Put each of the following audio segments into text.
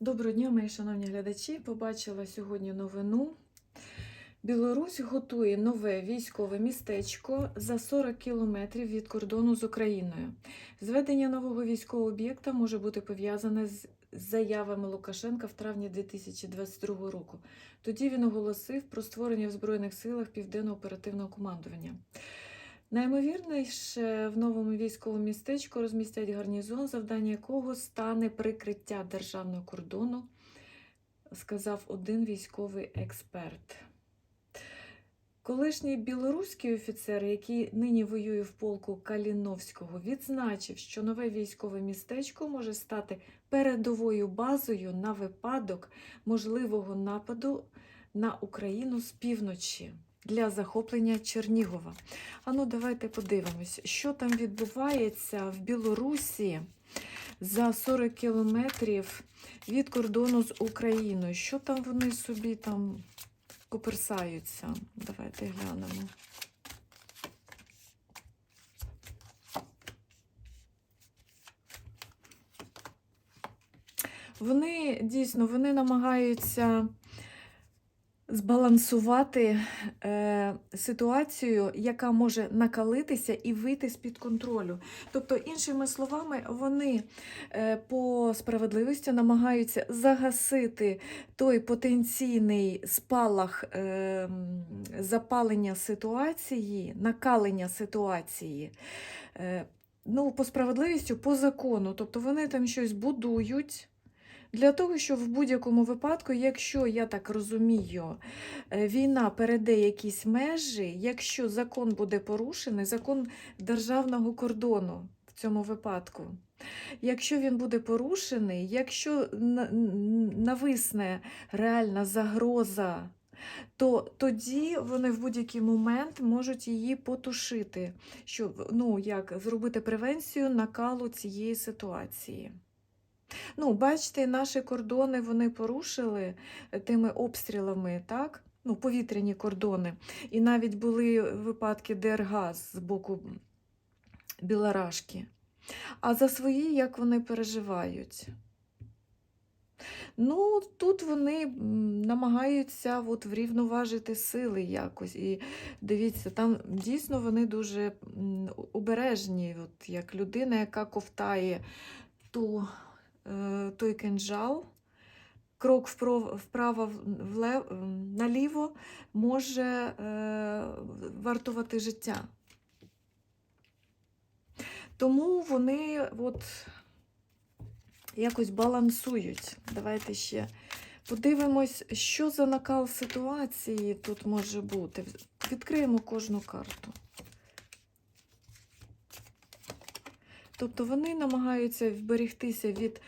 Доброго дня, мої шановні глядачі. Побачила сьогодні новину. Білорусь готує нове військове містечко за 40 кілометрів від кордону з Україною. Зведення нового військового об'єкта може бути пов'язане з заявами Лукашенка в травні 2022 року. Тоді він оголосив про створення в Збройних силах Південного оперативного командування. Наймовірніше, в новому військовому містечку розмістять гарнізон, завдання якого стане прикриття державного кордону, сказав один військовий експерт. Колишній білоруський офіцер, який нині воює в полку Каліновського, відзначив, що нове військове містечко може стати передовою базою на випадок можливого нападу на Україну з півночі для захоплення Чернігова. А ну, давайте подивимось, що там відбувається в Білорусі за 40 кілометрів від кордону з Україною. Що там вони собі там коперсаються? Давайте глянемо. Вони дійсно вони намагаються збалансувати е, ситуацію, яка може накалитися і вийти з-під контролю. Тобто, іншими словами, вони е, по справедливості намагаються загасити той потенційний спалах е, запалення ситуації, накалення ситуації. Е, ну, по справедливістю, по закону. Тобто вони там щось будують. Для того, щоб в будь-якому випадку, якщо я так розумію, е, війна перейде якісь межі, якщо закон буде порушений, закон державного кордону в цьому випадку, якщо він буде порушений, якщо нависне реальна загроза, то тоді вони в будь-який момент можуть її потушити, щоб ну, як, зробити превенцію накалу цієї ситуації. Ну, бачите, наші кордони вони порушили е, тими обстрілами, так? Ну, повітряні кордони. І навіть були випадки ДРГ з боку Білорашки. А за свої, як вони переживають? Ну, тут вони намагаються от врівноважити сили якось. І дивіться, там дійсно вони дуже обережні, от як людина, яка ковтає ту той кинджал, крок вправо наліво може е, вартувати життя. Тому вони от якось балансують. Давайте ще подивимось, що за накал ситуації тут може бути. Відкриємо кожну карту. Тобто вони намагаються вберегтися від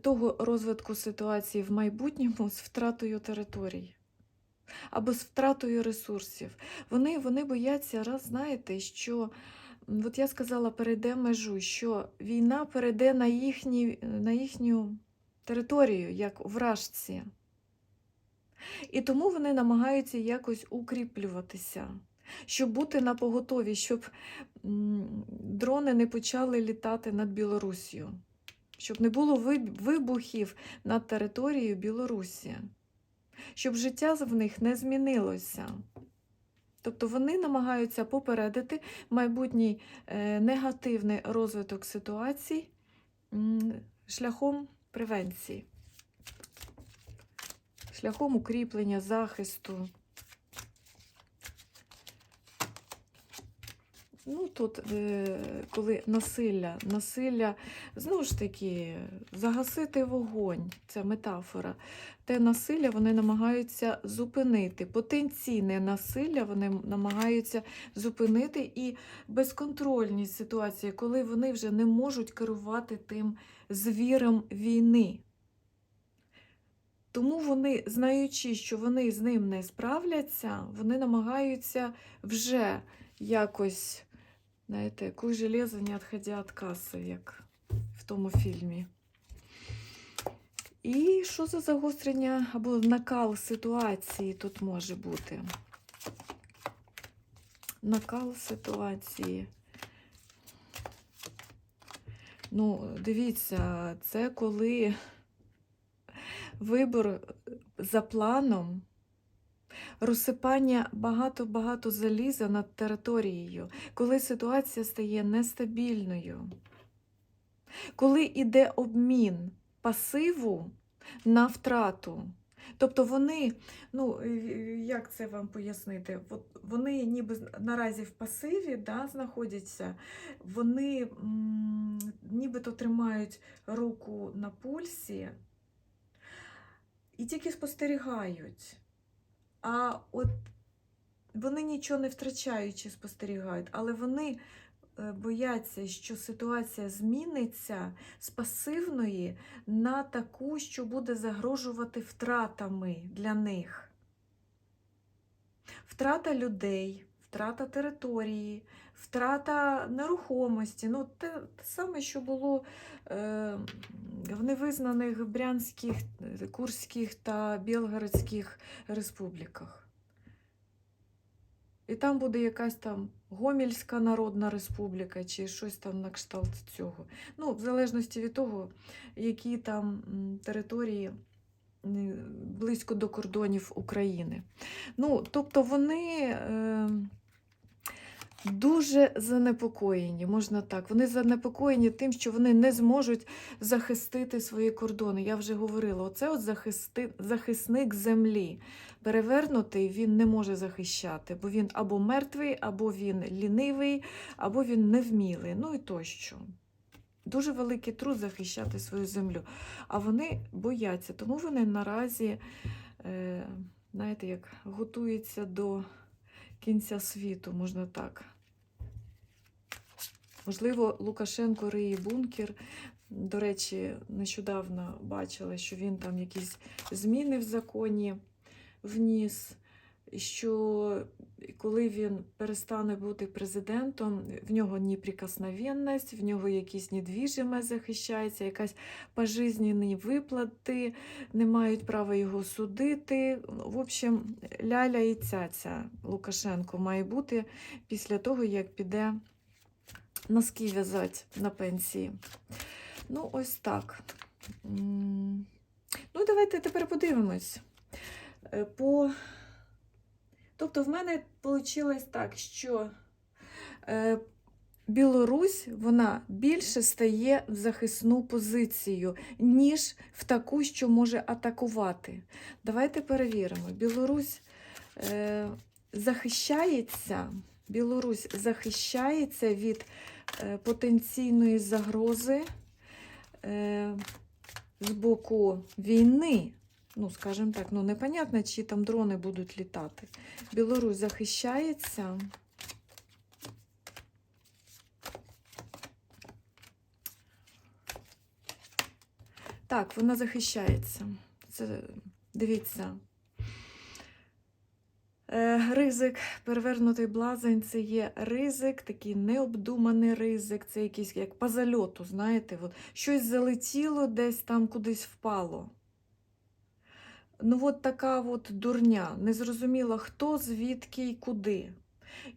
того розвитку ситуації в майбутньому з втратою територій або з втратою ресурсів. Вони, вони бояться, раз знаєте, що, от я сказала, перейде межу, що війна перейде на, їхні, на їхню територію, як вражці. І тому вони намагаються якось укріплюватися, щоб бути на поготові, щоб дрони не почали літати над Білорусію, щоб не було вибухів над територією Білорусі, щоб життя в них не змінилося. Тобто вони намагаються попередити майбутній е, негативний розвиток ситуацій шляхом превенції, шляхом укріплення, захисту. Ну, тут, е, коли насилля, насилля, знову ж таки, загасити вогонь, це метафора. Те насилля вони намагаються зупинити. Потенційне насилля вони намагаються зупинити і безконтрольні ситуації, коли вони вже не можуть керувати тим звіром війни. Тому вони, знаючи, що вони з ним не справляться, вони намагаються вже якось, знаєте, куй железо не відходя від каси, як в тому фільмі. І що за загострення або накал ситуації тут може бути? Накал ситуації. Ну, дивіться, це коли вибор за планом, розсипання багато-багато заліза над територією, коли ситуація стає нестабільною, коли йде обмін пасиву на втрату. Тобто вони, ну як це вам пояснити? Вони ніби наразі в пасиві да, знаходяться, вони м, нібито тримають руку на пульсі і тільки спостерігають. А от вони нічого не втрачаючи спостерігають, але вони е, бояться, що ситуація зміниться з пасивної на таку, що буде загрожувати втратами для них. Втрата людей, втрата території, втрата нерухомості. Ну, те, те саме, що було е, невизнаних Брянських, Курських та Білгородських республіках. І там буде якась там Гомельська Народна Республіка чи щось там на кшталт цього. Ну, в залежності від того, які там території близько до кордонів України. Ну, тобто вони е, дуже занепокоєні, можна так. Вони занепокоєні тим, що вони не зможуть захистити свої кордони. Я вже говорила, оце от захисти, захисник землі. Перевернутий він не може захищати, бо він або мертвий, або він лінивий, або він невмілий. Ну і тощо. Дуже великий труд захищати свою землю. А вони бояться, тому вони наразі, е, знаєте, як готуються до кінця світу, можна так. Можливо, Лукашенко риє бункер. До речі, нещодавно бачила, що він там якісь зміни в законі вніс, що коли він перестане бути президентом, в нього неприкосновенність, в нього якісь недвіжиме захищається, якась пожизненні виплати, не мають права його судити. В общем, ляля і цяця Лукашенко має бути після того, як піде носки в'язати на пенсії. Ну, ось так. Ну, давайте тепер подивимось. Е, По... Тобто, в мене вийшло так, що е, Білорусь вона більше стає в захисну позицію, ніж в таку, що може атакувати. Давайте перевіримо. Білорусь е, захищається, Білорусь захищається від потенційної загрози е, з боку війни. Ну, скажімо так, ну непонятно, чи там дрони будуть літати. Білорусь захищається. Так, вона захищається. Це, дивіться. Е, ризик, перевернутий блазень це є ризик, такий необдуманий ризик, це якийсь як по зальоту, знаєте, от щось залетіло, десь там кудись впало. Ну, от така от дурня, незрозуміло хто, звідки і куди.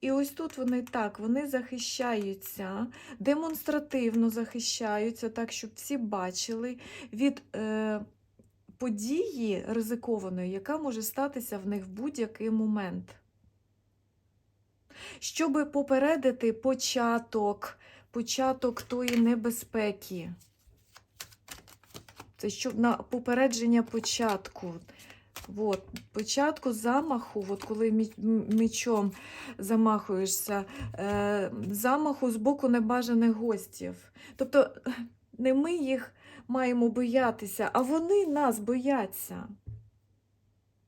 І ось тут вони так, вони захищаються, демонстративно захищаються, так, щоб всі бачили від е, події ризикованої, яка може статися в них в будь-який момент. Щоб попередити початок, початок тої небезпеки. Це щоб на попередження початку. От, початку замаху, от коли мечом замахуєшся, е, замаху з боку небажаних гостів. Тобто не ми їх маємо боятися, а вони нас бояться.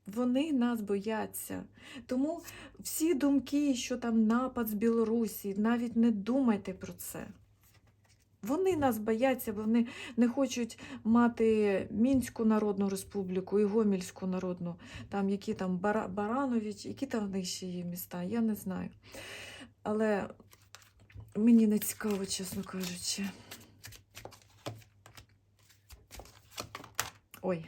Вони нас бояться. Тому всі думки, що там напад з Білорусі, навіть не думайте про це. Вони нас бояться, бо вони не хочуть мати Мінську Народну Республіку і Гомельську Народну, там які там Бара- Баранович, які там в них ще є міста, я не знаю. Але мені не цікаво, чесно кажучи. Ой.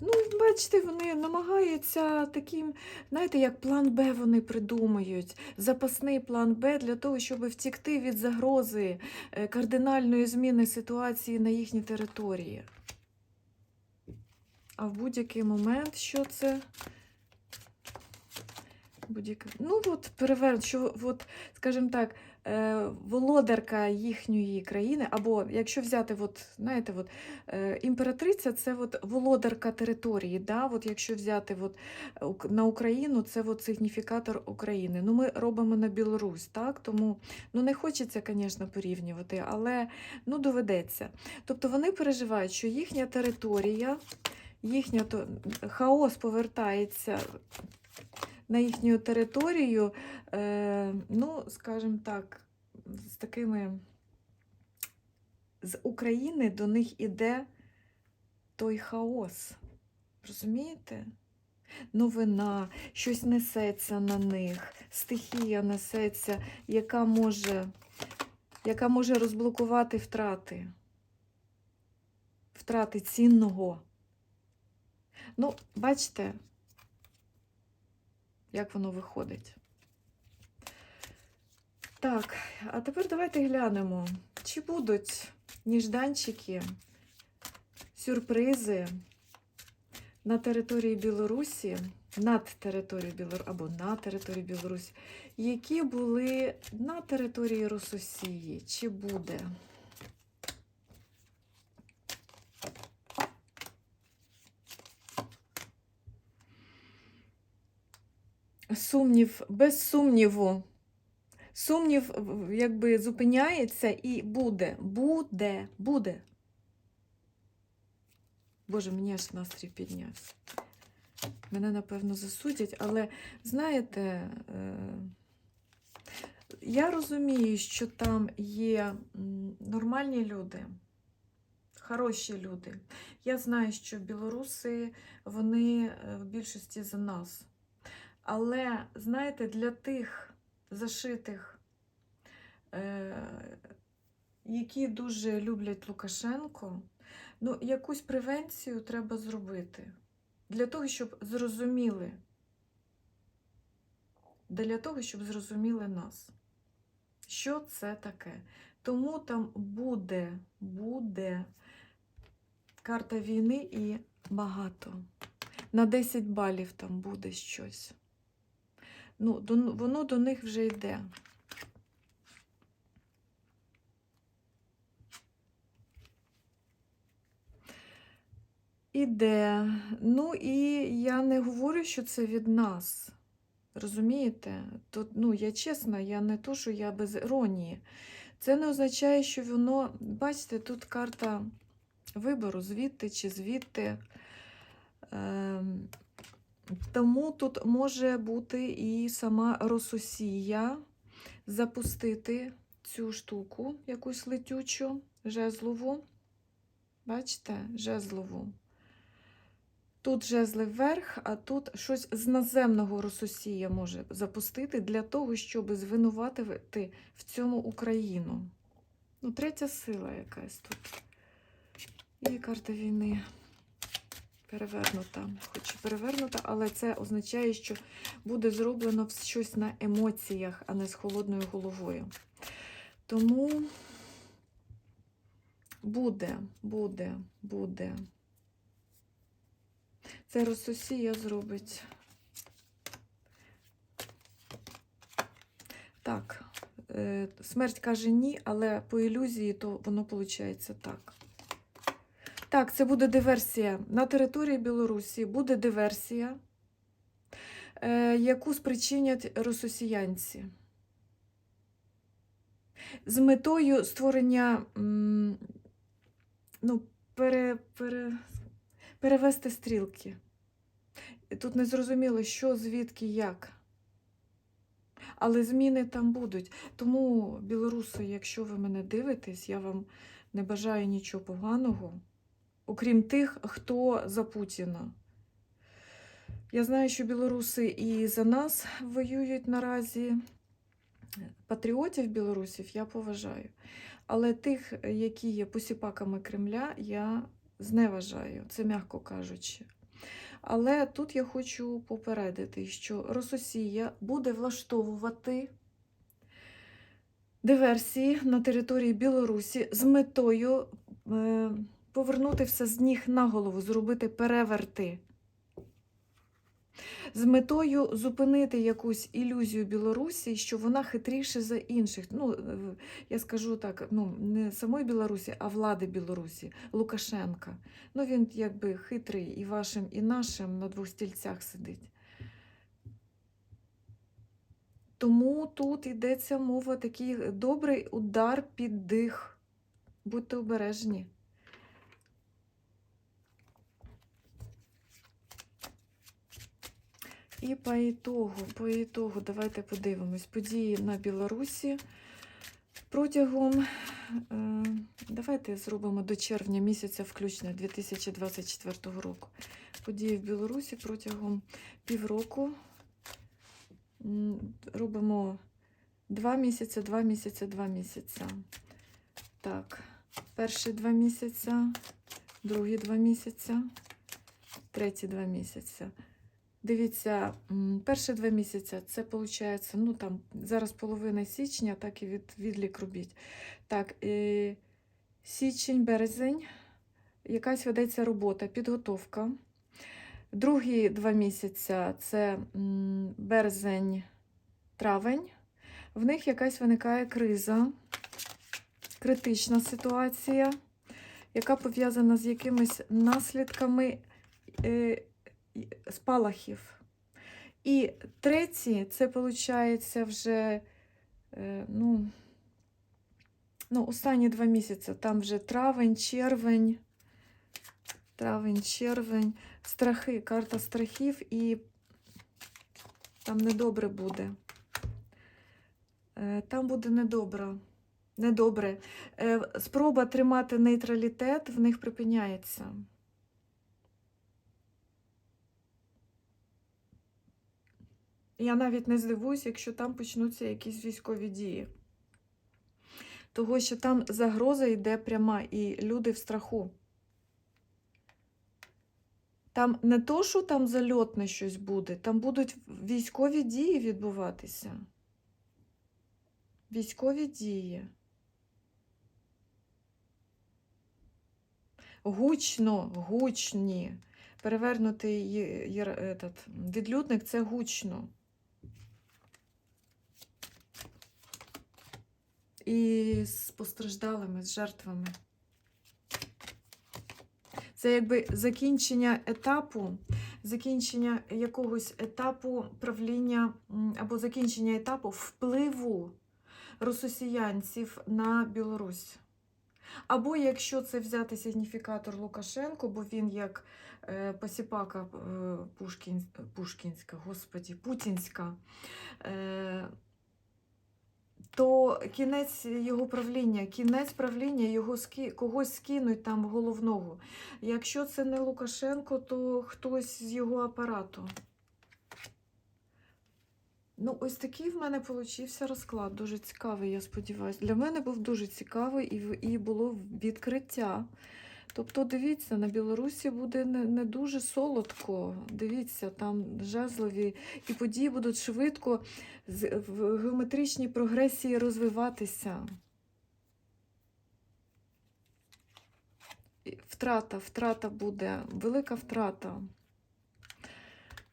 Ну, бачите, вони намагаються таким, знаєте, як план Б вони придумують. Запасний план Б для того, щоб втікти від загрози е, кардинальної зміни ситуації на їхній території. а в будь-який момент, що це? Будь-який... Ну, от перевер... що, от, скажімо так, володарка їхньої країни, або якщо взяти, от, знаєте, от, е, імператриця це от володарка території. Да? От, якщо взяти от, на Україну, це от, сигніфікатор України. Ну, ми робимо на Білорусь, так? тому ну, не хочеться, звісно, порівнювати, але ну, доведеться. Тобто вони переживають, що їхня територія, їхня то, хаос повертається на їхню територію, е, ну, скажімо так, з такими з України до них іде той хаос. Розумієте? Новина, щось несеться на них, стихія несеться, яка може, яка може розблокувати втрати. Втрати цінного. Ну, бачите, як воно виходить. Так, а тепер давайте глянемо, чи будуть ніжданчики, сюрпризи на території Білорусі, над територією Білорусі або на території Білорусі, які були на території Рососії. Чи буде? Сумнів, без сумніву. Сумнів якби зупиняється і буде, буде, буде. Боже, мені аж настрій піднявся. Мене, напевно, засудять, але знаєте, е, я розумію, що там є нормальні люди, хороші люди. Я знаю, що білоруси, вони е, в більшості за нас. Але, знаєте, для тих зашитих, е, які дуже люблять Лукашенко, ну, якусь превенцію треба зробити. Для того, щоб зрозуміли. Для того, щоб зрозуміли нас. Що це таке? Тому там буде, буде карта війни і багато. На 10 балів там буде щось. Ну, до, воно до них вже йде. Іде. Ну і я не говорю, що це від нас. Розумієте? Тут, ну, я чесна, я не то, що я без іронії. Це не означає, що воно. Бачите, тут карта вибору звідти чи звідти. Ем, тому тут може бути і сама Рососія запустити цю штуку, якусь летючу, жезлову. Бачите, жезлову. Тут жезли вверх, а тут щось з наземного Рососія може запустити для того, щоб звинуватити в цьому Україну. Ну, третя сила якась тут. І карта війни перевернута. Хоч і перевернута, але це означає, що буде зроблено щось на емоціях, а не з холодною головою. Тому буде, буде, буде. Це Рососія зробить. Так, е, смерть каже ні, але по ілюзії то воно виходить так. Так, це буде диверсія. На території Білорусі буде диверсія, е, яку спричинять рососіянці. З метою створення, ну, пере, пере, перевести стрілки. Тут не зрозуміло, що, звідки, як. Але зміни там будуть. Тому, білоруси, якщо ви мене дивитесь, я вам не бажаю нічого поганого, окрім тих, хто за Путіна. Я знаю, що білоруси і за нас воюють наразі. Патріотів білорусів я поважаю. Але тих, які є посіпаками Кремля, я зневажаю, це м'яко кажучи. Але тут я хочу попередити, що Рососія буде влаштовувати диверсії на території Білорусі з метою е, повернути все з ніг на голову, зробити переверти. З метою зупинити якусь ілюзію Білорусі, що вона хитріше за інших. Ну, е, я скажу так, ну, не самої Білорусі, а влади Білорусі, Лукашенка. Ну, він якби хитрий і вашим, і нашим на двох стільцях сидить. Тому тут йдеться мова такий добрий удар під дих. Будьте обережні. І по ітогу, по ітогу, давайте подивимось. Події на Білорусі протягом, е, давайте зробимо до червня місяця включно 2024 року. Події в Білорусі протягом півроку. Робимо два місяці, два місяці, два місяці. Так, перші два місяці, другі два місяці, треті два місяці. Дивіться, перші два місяці це виходить, ну там зараз половина січня, так і від, відлік робіть. Так, е, січень, березень, якась ведеться робота, підготовка. Другі два місяці це березень, травень. В них якась виникає криза, критична ситуація, яка пов'язана з якимись наслідками е, і- спалахів. І третій, це виходить вже е, ну, ну, останні два місяці. Там вже травень, червень, травень, червень, страхи, карта страхів, і там недобре буде. Е, Там буде недобре. Недобре. Спроба тримати нейтралітет в них припиняється. Я навіть не здивуюсь, якщо там почнуться якісь військові дії. Того, що там загроза йде пряма, і люди в страху. Там не то, що там зальотне щось буде, там будуть військові дії відбуватися. Військові дії. Гучно, гучні. Перевернутий этот, відлюдник це гучно. І з постраждалими, з жертвами. Це якби закінчення етапу, закінчення якогось етапу правління або закінчення етапу впливу росіянців на Білорусь. Або якщо це взяти сигніфікатор Лукашенко, бо він як е, посіпака е, Пушкін, Пушкінська, господі, Путінська, е, то кінець його правління, кінець правління його скі... когось скинуть там головного. Якщо це не Лукашенко, то хтось з його апарату. Ну, ось такий в мене получився розклад. Дуже цікавий, я сподіваюся. Для мене був дуже цікавий і, і було відкриття. Тобто, дивіться, на Білорусі буде не, не дуже солодко. Дивіться, там жезлові і події будуть швидко в геометричній прогресії розвиватися. Втрата, втрата буде, велика втрата.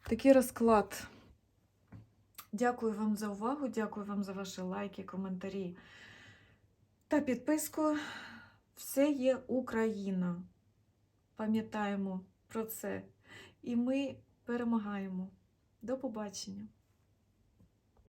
Такий розклад. Дякую вам за увагу, дякую вам за ваші лайки, коментарі та підписку. Все є Україна. Пам'ятаємо про це. І ми перемагаємо. До побачення!